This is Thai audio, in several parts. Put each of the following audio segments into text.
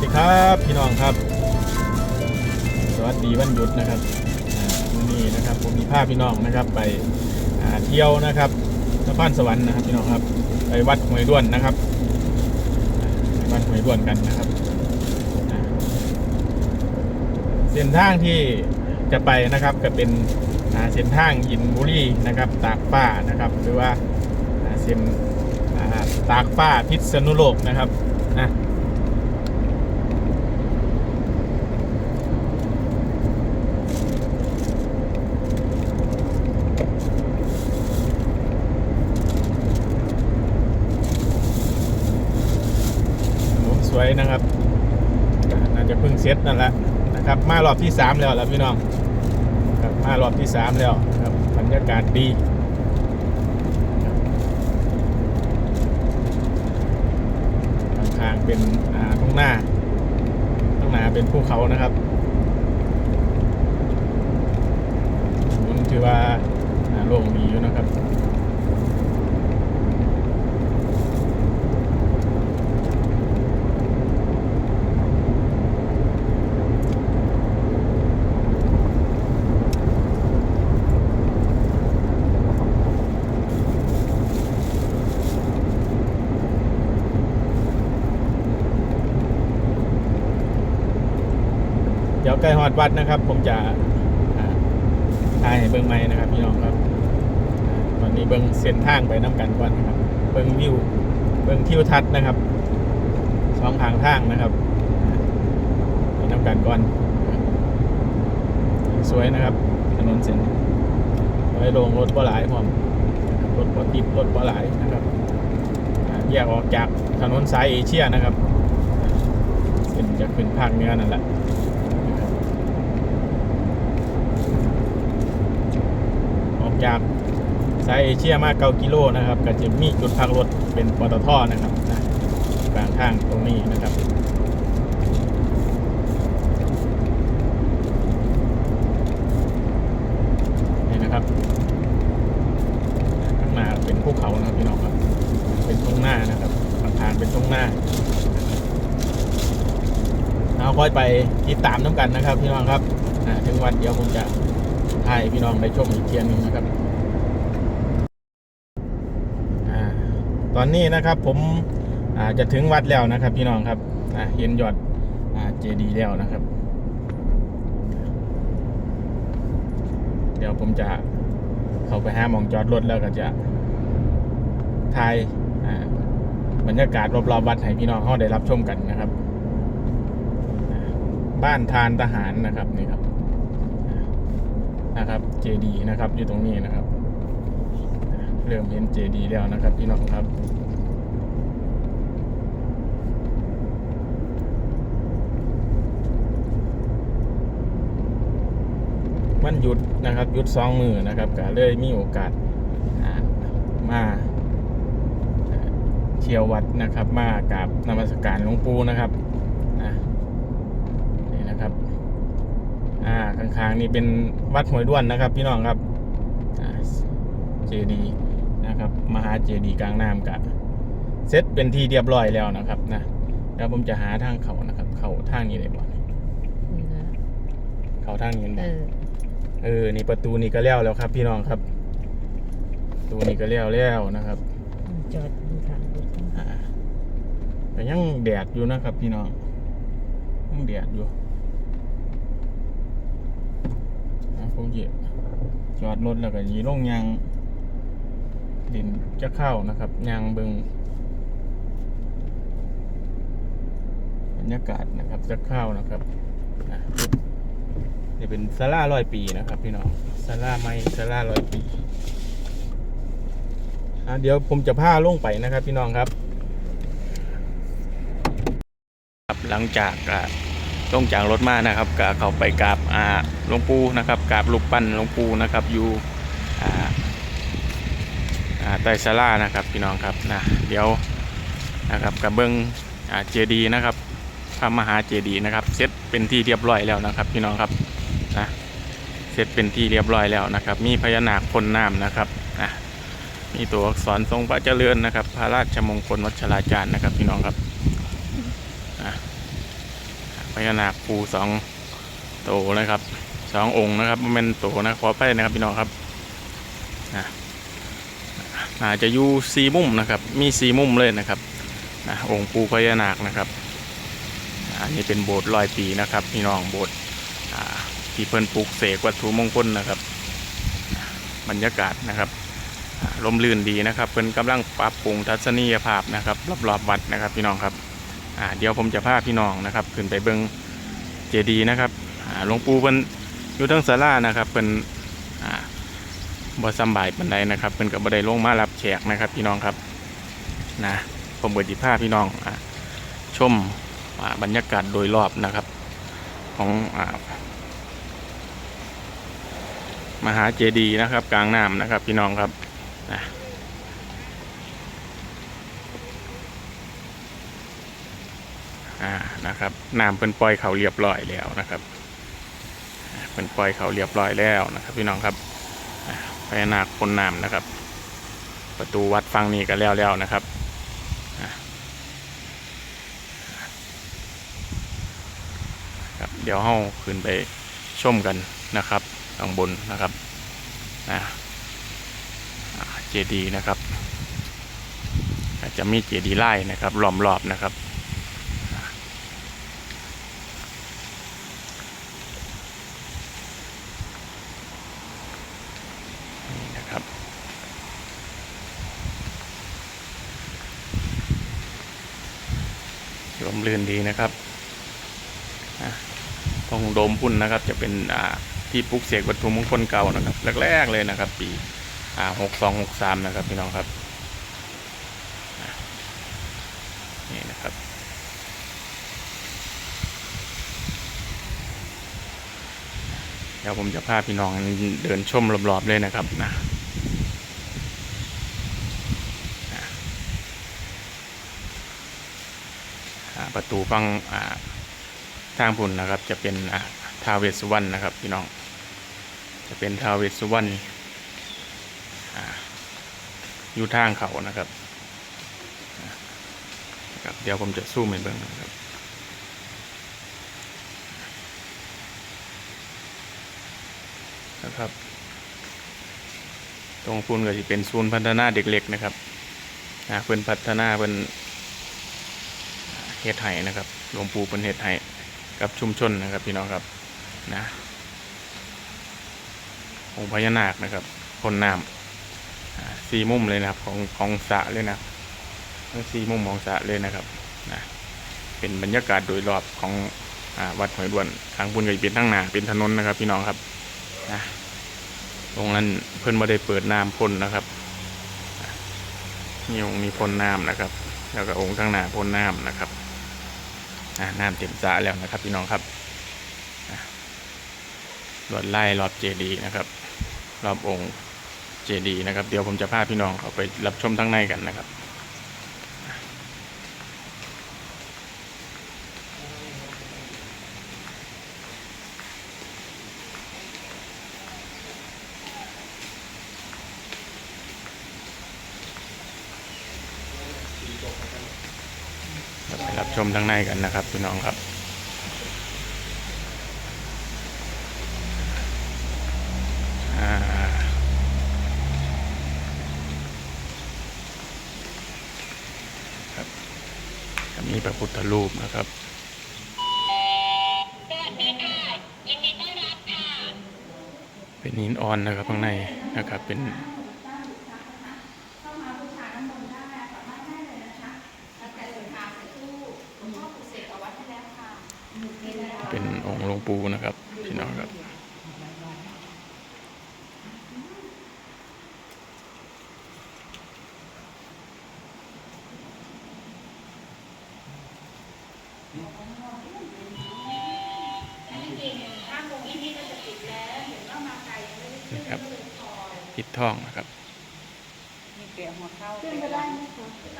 ดีครับพี่น้องครับ สวัสดีวันหยุดนะครับวันนี้นะครับผมมีภาพพี่น้องนะครับ ไปเที่ยวนะครับนครสวรรค์นะครับพี่น้องครับ ไปวัดหวยด้วนนะครับไปวัดหวยด้วนกันนะครับ เส้นทางที่จะไปนะครับก็เป็นเส้นทางอินบุรีนะครับ ตากฟ้านะครับหรือว่าเส้นตากฟ้าพิษณุโลกนะครับนะ ถนนสวยนะครับอ่าน่าจะเพิ่งเซ็ตนั่นแหละนะครับ มารอบที่สามแล้วล่ะพี่น้องครับมารอบที่สามแล้วครับบรรยากาศดีครับข้างเป็นอ่างหน้าข้างหน้าเป็นภูเขานะครับถนนถือว่าอ่าโล่งดีอยู่นะครับ ใกล้ฮอดวัดนะครับ ผมจะถ่ายเบิ้งไม้นะครับ พี่น้องครับตอนนี้เบิ้งเส้นทางไปน้ำกันก่อนนะครับ เบิ้งวิว เบิ้งทิวทัศน์นะครับสองทางทางนะครับไปน้ำกันก่อน สวยนะครับ ถนนเส้นไว้ลงรถปหลายพร้อมรับรถปติดรถปหลายนะครับแยกออกจากถนนสายเอเชียนะครับเส้นจะขึ้นภาคเหนือนั่นแหละ ออก จากสายเอเชียมาเกากิโลนะครับก็จะมีจุดพักรถเป็นปตทนะครับนะกลางทางตรงนี้นะครับนี่นะครับข้างหน้าเป็นภูเขานะครับพี่น้องครับเป็นตรงหน้านะครับข้างทางเป็นตรงหน้าเอาค่อยไปติดตามน้ำกันนะครับพี่น้องครับถึงวันเดี๋ยวผมจะ ให้พี่น้องได้ชมอีกเทียนนึงนะครับอตอนนี้นะครับผมจะถึงวัดแล้วนะครับพี่น้องครับเห็นยอดเจดีแล้วนะครับ เดี๋ยวผมจะเข้าไปหามองจอดรถแล้วก็จะถ่ายบรรยากาศรอบๆวัดให้พี่น้องเขาได้รับชมกันนะครับ บ้านทานทหารนะครับนี่ครับ นะครับเจดีนะครับอยู่ตรงนี้นะครับ เริ่มเห็นเจดีแล้วนะครับพี่น้องครับวันหยุดนะครับหยุดสองมือนะครับก็เลยมีโอกาสมาอ่าเที่ยววัดนะครับ มากับนมัสการหลวงปู่นะครับอ่านี่นะครับ อ่าข้างๆนี่เป็นวัดหวยด้วนนะครับพี่น้องครับเจดีนะครับมหาเจดีกลางน้ำกะเซตเป็นที่เรียบร้อยแล้วนะครับนะแล้วผมจะหาทางเขานะครับ เขาทางนี้เลยบ่นี่นะเขาทางนี้เอบ่อเออนี่ประตูนี่ก็แล้วแล้วครับ พี่น้องครับประตูนี่ก็แล้วแล้วนะครับจอดดูทางรถอ่าแต่ยังแดดอยู่นะครับ พี่น้องยังแดดอยู่อ่า ผมเหยียบจอดรถแล้วก็ยีลงยางดินจะเข้านะครับยางเบิงบรรยากาศนะครับจะเข้านะครับนี่เป็นซาร่าร้อยปีนะครับ พี่น้องซาร่าไม้ซาร่าร้อยปีเดี๋ยวผมจะพาลงไปนะครับ พี่น้องครับ หลังจากอ่ ลงจากรถมานะครับก็เข้าไปกราบอ่าหลวงปู่นะครับกราบรูปปั้นหลวงปู่นะครับอยู่อ่าอ่าใต้ศาลานะครับพี่น้องครับนะเดี๋ยวนะครับกับเบิ้งอ่าเจดีนะครับพระมหาเจดีนะครับเสร็จเป็นที่เรียบร้อยแล้วนะครับ พี่น้องครับนะเสร็จเป็นที่เรียบร้อยแล้วนะครับ มีพญานาคพ่นน้ำนะครับนะมีตัวอักษรทรงพระเจริญนะครับ พระราชมงคลวัชราจารย์นะครับ พี่น้องครับ พญานาคปูสองโตนะครับสององค์นะครับมันเป็นโตนะขอไปนะครับพี่น้องครับนะอาจจะอยู่สีมุมนะครับ มีสีมุมเลยนะครับนะองค์ปูพญานาคนะครับอันนี้เป็นโบสถ์ร้อยปีนะครับ พี่น้องโบสถ์ที่เพิ่นปลูกเสกวัตถุมงคลนะครับ บรรยากาศนะครับลมลื่นดีนะครับ เพิ่นกำลังปรับปรุงทัศนียภาพนะครับ รอบๆวัดนะครับ พี่น้องครับ อ่าเดี๋ยวผมจะพาพี่น้องนะครับขึ้นไปเบิงเจดีนะครับอ่าหลวงปู่เป็นอยู่ทั้งศาลานะครับเป็นอ่าบ่สำบายปันใดนะครับเป็นกับบัไดลงมารับแขกนะครับ พี่น้องครับนะผมเปิดจิพาพพี่น้องอาชมอ่าบรรยากาศโดยรอบนะครับ ของอามหาเจดีนะครับ กลางน้ำนะครับ พี่น้องครับนะ อ่านะครับน้ำเป็นปล่อยเขาเรียบร้อยแล้วนะครับเป็นปล่อยเขาเรียบร้อยแล้วนะครับ พี่น้องครับพญานาคพ่นน้ำนะครับ ประตูวัดฟังนี้ก็แล้วแล้วนะครับครับเดี๋ยวเฮาขึ้นไปชมกันนะครับข้างบนนะครับเจดีย์นะครับ อาจจะมีเจดีย์ไล่นะครับล้อมรอบนะครับ นี่นะครับ ลื่นดีนะครับอะตรงโดมพุ่นนะครับจะเป็นที่ปลุกเสกวัตถุมงคลเก่านะครับแรกๆเลยนะครับ ปีหกสองหกสามนะครับพี่น้องครับนี่นะครับเดี๋ยวผมจะพาพี่น้องเดินชมรอบๆเลยนะครับนะอ่าอ่า ประตูฟังอ่าทางพุ่นนะครับ จะเป็นทาวเวสุวรรณนะครับพี่น้อง จะเป็นทาวเวสุวรรณอยู่ทางเขานะครับครับ เดี๋ยวผมจะสู้ให้เบิ่งนะครับนะครับ ตรงพุ่นก็จะเป็นศูนย์พัฒนาเด็กเล็กนะครับเพิ่นพัฒนาเพิ่น เฮ็ดไห้นะครับหลวงปู่เพิ่นเฮ็ดไห้กับชุมชนนะครับพี่น้องครับนะองค์พญานาคนะครับพ่นน้ำสี่มุมเลยนะครับของของสระเลยนะทั้งสี่มุมของสระเลยนะครับนะเป็นบรรยากาศโดยรอบของอวัดหอยดวนทางพุ่นก็จะเป็นทั้งหนาเป็นถนนนะครับ พี่น้องครับนะตรงนั้นเพิ่นม่ได้เปิดน้ำพ่นนะครับนี่องค์มีพ่นน้ำนะครับ แล้วก็องค์ข้างหน้าพ่นน้ำนะครับ น้ำเต็มสระแล้วนะครับพี่น้องครับอะรอดไล่รอบเจดีนะครับ รอบองค์เจดีนะครับ เดี๋ยวผมจะพาพี่น้องเขาไปรับชมทั้งในกันนะครับ มทั้งในกันนะครับพี่น้องครับมีพระพุทธรูปนะครับเป็นหินอ่อนนะครับข้างในนะครับเป็นองค์หลวงปู่นะครับ พี่น้องครับ นะครับ ปิดทองนะครับมีเกลี่ยหัวเข้าขึ้นไปได้ไหมคะ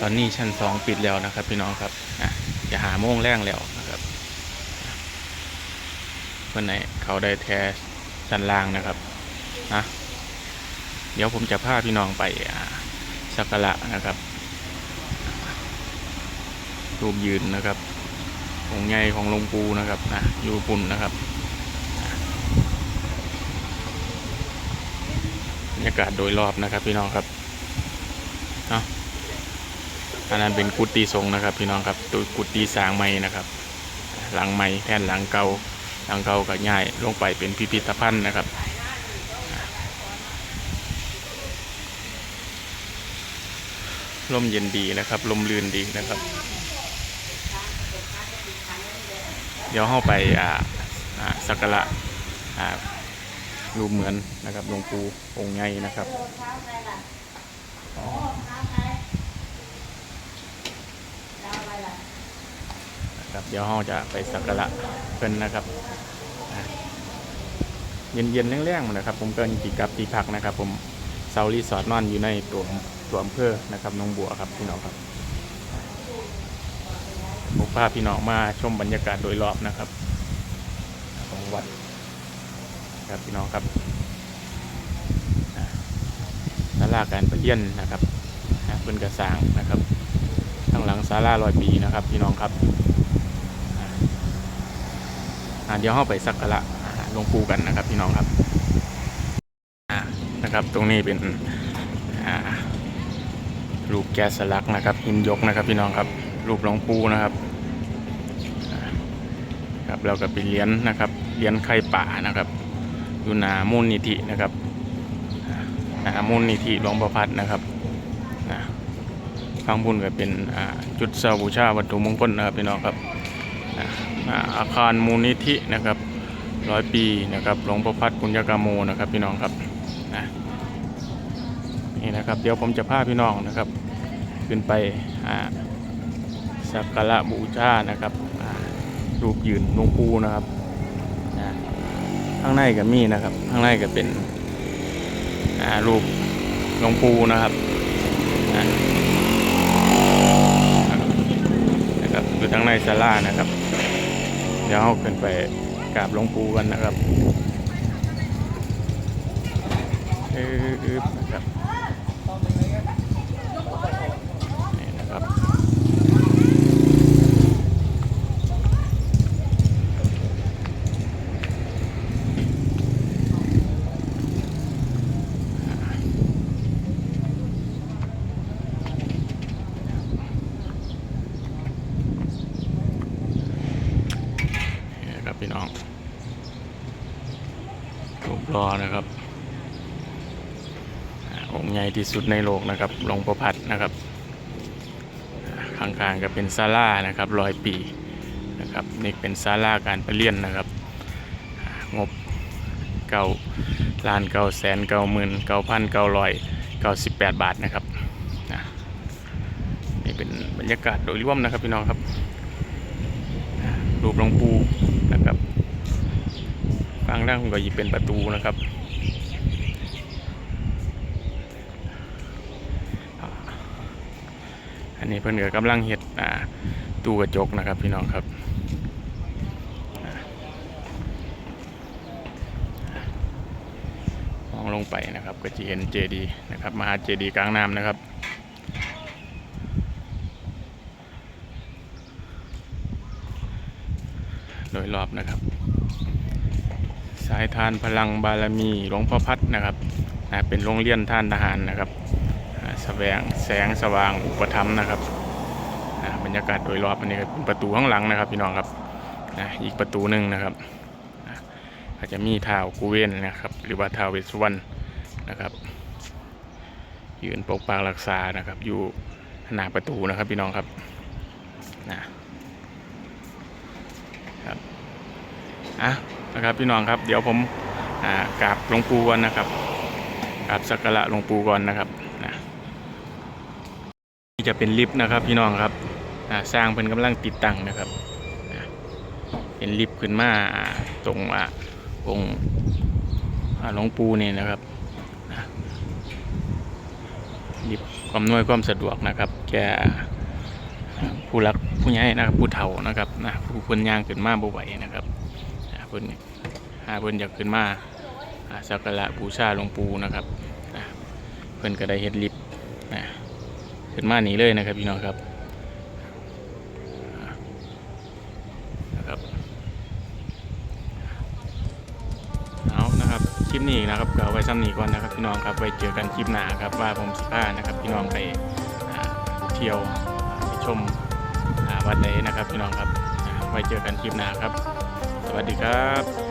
ตอนนี้ชั้นสองปิดแล้วนะครับพี่น้องครับอะจะหาโมงแรงแล้วนะครับเพื่อนไหนเขาได้แท้ชั้นล่างนะครับนะเดี๋ยวผมจะพาพี่น้องไปอ่าสักการะนะครับ รูปยืนนะครับองค์ใหญ่ของหลวงปู่นะครับนะอยู่ปุ่นนะครับบรรยากาศโดยรอบนะครับพี่น้องครับเนาะอันนั้นเป็นกุฏิสงนะครับ พี่น้องครับตัวกุฏิสางใหม่นะครับ หลังใหม่แทนหลังเก่าหลังเก่าก็ง่ายลงไปเป็นพิพิธภัณฑ์นะครับลมเย็นดีนะครับ ลมลื่นดีนะครับ เดี๋ยวเข้าไปสักการะรูปเหมือนนะครับหลวงปู่องค์ใหญ่นะครับนะครับ เดี๋ยวเราจะไปสักการะเพิ่นนะครับเย็นๆแรงๆนะครับ ผมเกินกี่กับที่พักนะครับ ผมเซารีสอร์ทนอนอยู่ในตัวตัวอำเภอนะครับนองบัวครับพี่น้องครับ ผมพาพี่น้องมาชมบรรยากาศโดยรอบนะครับ ของวัดครับพี่น้องครับศาลาการประเรียนนะครับเป็นกระสางนะครับข้างหลังศาลาลอยปีนะครับพี่น้องครับเดี๋ยวเข้าไปสักการะหลวงปู่กันนะครับพี่น้องครับนะครับตรงนี้เป็นรูปแกะสลักนะครับหินยกนะครับพี่น้องครับ รูปหลวงปู่นะครับครับเราก็เป็นเหรียญนะครับเหรียญไข่ป่านะครับ อยู่หนามูลนิธินะครับหนามูลนิธิหลวงประพัดนะครับนะข้างบนก็เป็นจุดเสาบูชาวัตถุมงคลนะครับพี่น้องครับอาคารมูลนิธินะครับร้อยปีนะครับหลวงประพัดปุญญกาโมนะครับพี่น้องครับนะนี่นะครับ เดี๋ยวผมจะพาพี่น้องนะครับ ขึ้นไปอ่า สักการะบูชานะครับรูปยืนหลวงปู่นะครับนะข้างในก็มีนะครับ ข้างในก็เป็นรูปหลวงปู่นะครับนะนะครับอยู่ทั้งในศาลานะครับ เดี๋ยวเราขึ้นไปกราบหลวงปู่กันนะครับเออนะครับนี่นะครับ นี่นะครับพี่น้อง รอนะครับองค์ใหญ่ที่สุดในโลกนะครับหลวงประพัดนะครับ ข้างๆก็เป็นศาลานะครับร้อยปีนะครับนี่เป็นศาลาการประเรียนนะครับ งบเก้าล้านเก้าแสนเก้าหมื่นเก้าพันเก้าร้อยเก้าสิบแปดบาทนะครับนะนี่เป็นบรรยากาศโดยรวมนะครับพี่น้องครับรูปหลวงปู่นะครับ ฟังด้านก็หยิบเป็นประตูนะครับอันนี้เพิ่อนก็กำลังเห็ดตู้กระจกนะครับพี่น้องครับมองลงไปนะครับก็จะเห็นเจดีนะครับมหาเจดีกลางน้ำนะครับโดยรอบนะครับายทานพลังบารมีหลวงพ่อพัดนะครับเป็นโรงเรียนท่านทหารนะครับแสวงแสงสว่างอุปธรรมนะครับอ่าบรรยากาศโดยรอบอันนี้เป็นประตูข้างหลังนะครับพี่น้องครับอ่าอีกประตูหนึ่งนะครับอ่าอาจจะมีท้าวกูเวนนะครับ หรือว่าท้าวเวสสุวรรณนะครับ ยืนปกปักรักษานะครับ อยู่หน้าประตูนะครับพี่น้องครับนะครับอะ นะครับพี่น้องครับเดี๋ยวผมกราบหลวงปู่ก่อนนะครับกราบสักการะหลวงปู่ก่อนนะครับนะนี่จะเป็นลิฟต์นะครับพี่น้องครับสร้างเป็นกำลังติดตั้งนะครับเป็นลิฟต์ขึ้นมาตรงองค์หลวงปู่นี่นะครับลิฟต์อำนวยความสะดวกนะครับ แก่ผู้รักผู้ใหญ่นะครับผู้เฒ่านะครับนะผู้คนย่างขึ้นมาบ่ไหวนะครับ พิ่นหาเพิ่นอยากขึ้นมาสักการะบูชาหลวงปู่นะครับอ่าพิ่นก็ได้เฮ็ดลิฟต์ขึ้นมาหนีเลยนะครับพี่น้องครับนะครับเอานะครับคลิปนี้นะครับก็เอาไว้ซ้ำนี้ก่อนนะครับพี่น้องครับไว้เจอกันคลิปหน้าครับว่าผมสิพานะครับพี่น้องไปเที่ยวไปชมวัดใดนะครับพี่น้องครับไว้เจอกันคลิปหน้าครับ วัสดีครับ